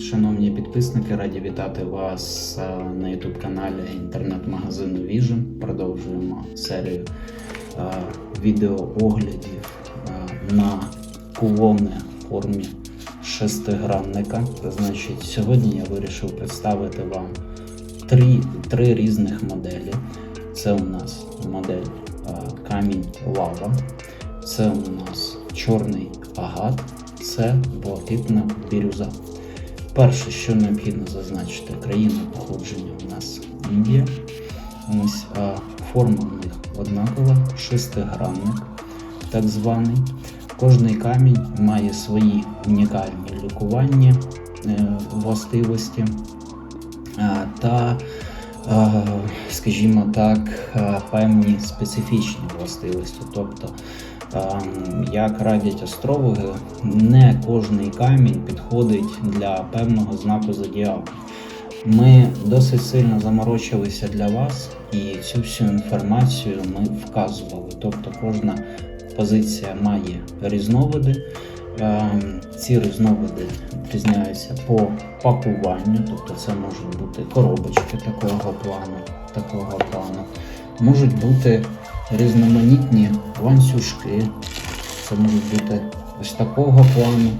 шановні підписники, раді вітати вас е, на youtube каналі інтернет-магазину Vision. Продовжуємо серію е, відеооглядів е, на кулони формі шестигранника. Значить, сьогодні я вирішив представити вам три, три різних моделі. Це у нас модель камінь лава, це у нас чорний агат, це блакитна бірюза. Перше, що необхідно зазначити, країна походження у нас Індія. Ось а, форма у них однакова, шестигранник, так званий. Кожний камінь має свої унікальні лікувальні е, властивості та, скажімо так, певні специфічні властивості. Тобто, як радять астрологи, не кожний камінь підходить для певного знаку зодіаку. Ми досить сильно заморочилися для вас і цю всю інформацію ми вказували. Тобто кожна позиція має різновиди. Ем, Ці різновиди відрізняються по пакуванню, тобто це можуть бути коробочки такого плану, такого плану. Можуть бути різноманітні ланцюжки. Це можуть бути ось такого плану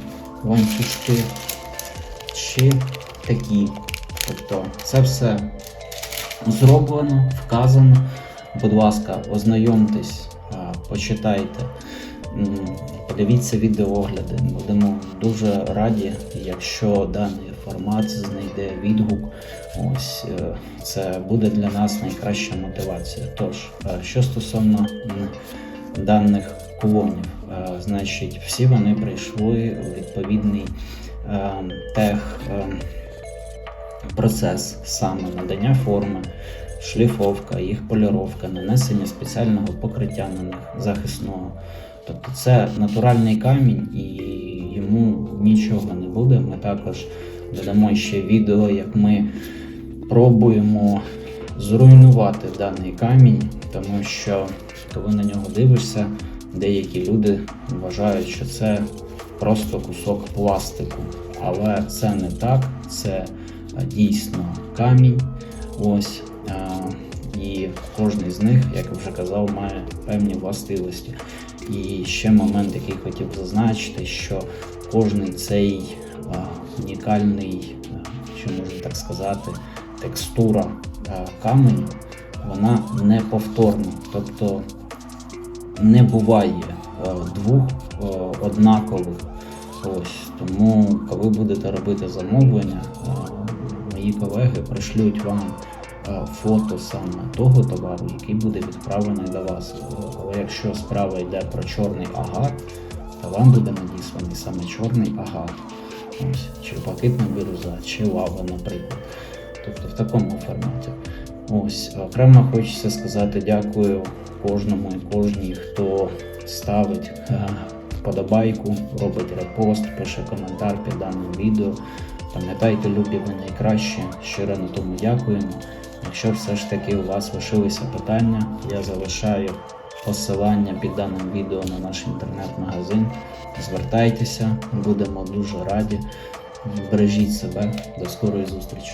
ланцюжки чи такі. Тобто це все зроблено, вказано. Будь ласка, ознайомтесь, почитайте, подивіться відеоогляди. Будемо дуже раді, якщо даний формат знайде відгук. Ось е, це буде для нас найкраща мотивація. Тож, е, що стосовно даних колонів, е, значить, всі вони прийшли у відповідний тех. процес саме надання форми, шліфовка, їх поліровка, нанесення спеціального покриття на них захисного. Тобто це натуральний камінь і йому нічого не буде. Ми також додамо ще відео, як ми пробуємо зруйнувати даний камінь, тому що коли на нього дивишся, деякі люди вважають, що це просто кусок пластику. Але це не так, це дійсно камінь. Ось. І кожен з них, як вже казав, має певні властивості. І ще момент, який хотів зазначити, що кожний цей унікальний, що можна так сказати, текстура каменю, вона неповторна. Тобто не буває е, двох е, однакових. Ось тому, коли будете робити замовлення, е, мої колеги пришлють вам е, фото саме того товару, який буде відправлений до вас. Е, Але якщо справа йде про чорний агат, то вам буде надісланий саме чорний агат. Чи блакитна бірюза, чи лава, наприклад. Тобто в такому форматі. Ось окремо хочеться сказати дякую кожному і кожній, хто ставить е, вподобайку, робить репост, пише коментар під даним відео. Пам'ятайте, любі ви найкращі. Щиро на тому дякуємо. Якщо все ж таки у вас лишилися питання, я залишаю посилання під даним відео на наш інтернет-магазин. Звертайтеся, будемо дуже раді. Бережіть себе. До скорої зустрічі!